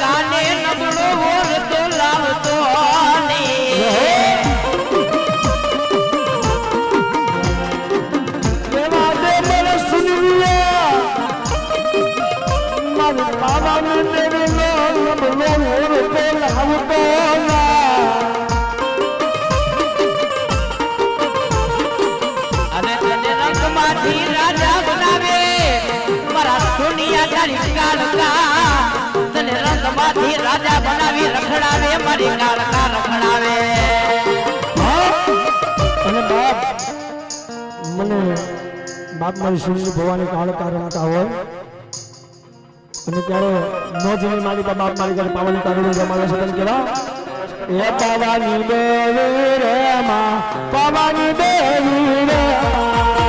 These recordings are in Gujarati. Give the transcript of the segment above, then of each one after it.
કાને નબળો વરતો લાવતો બાબાનું દેવી નબળો વરતો લાવતો માંથી રાજા બનાવે. મારા સોનિયા તારી કાળકા ઉપાથી રાજા બનાવી રખડાવે, મારી કારકા રખડાવે. અને બાપ, મને બાપ મારી સુરજી ભવાની કાળકા રમતા હોય, અને ત્યારે ન જઈ મારી બાપ મારી ઘરે પાવાની કારણે જમાવે છે તેમ કેવા? એ પાવાની દેવી રે માં પાવાની દેવી રે માં.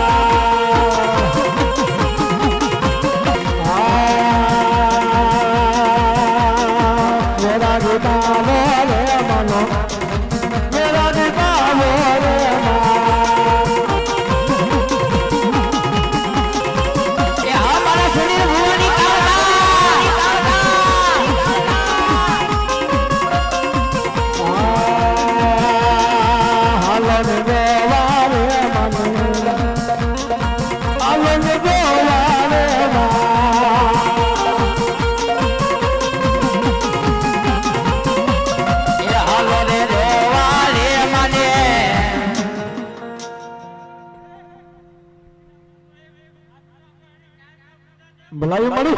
Melayu malu.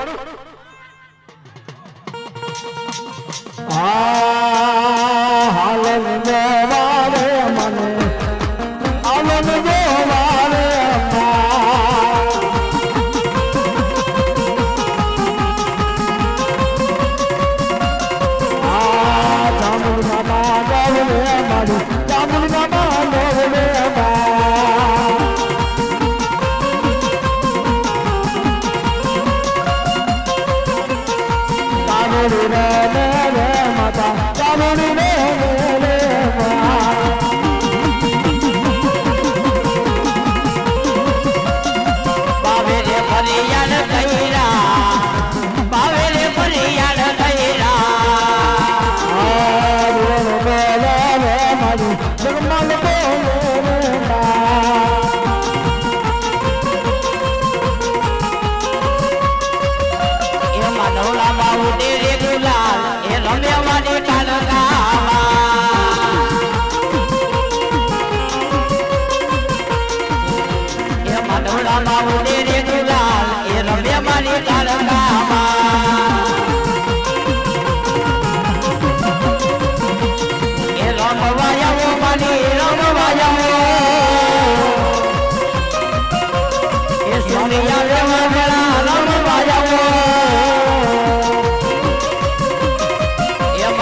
Jeremiah, Jeremiah, Jeremiah,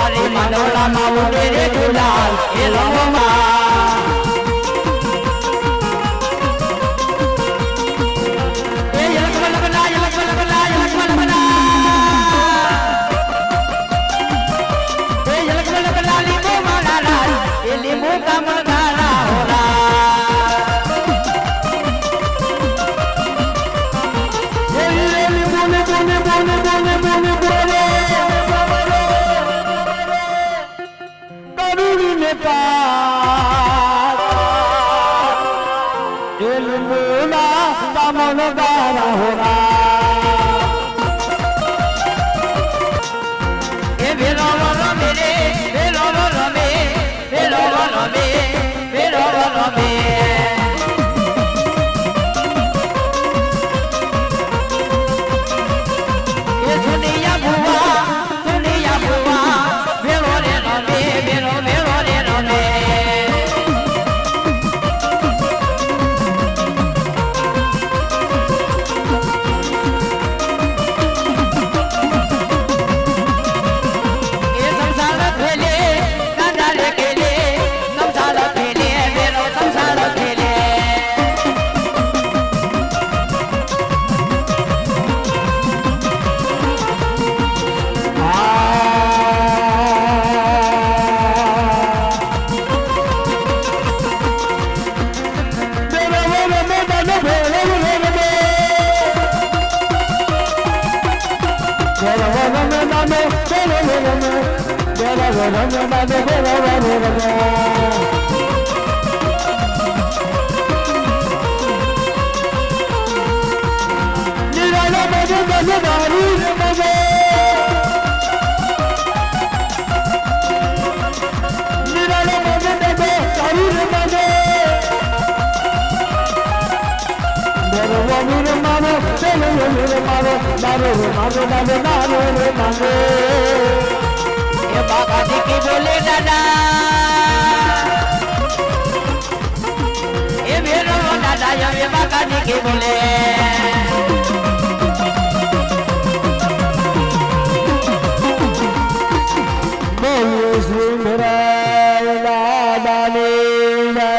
મારી મનોલા માં ઉડે રે ગુલાલ. એ રંગમાં તારા હોરા દારૂ રે મજે મેરો મારો મારો મારો દારો દારો રે મારો એ બાકાજી કી બોલે દાદા એ ભેરો દાદા એ બાકાજી કી બોલે.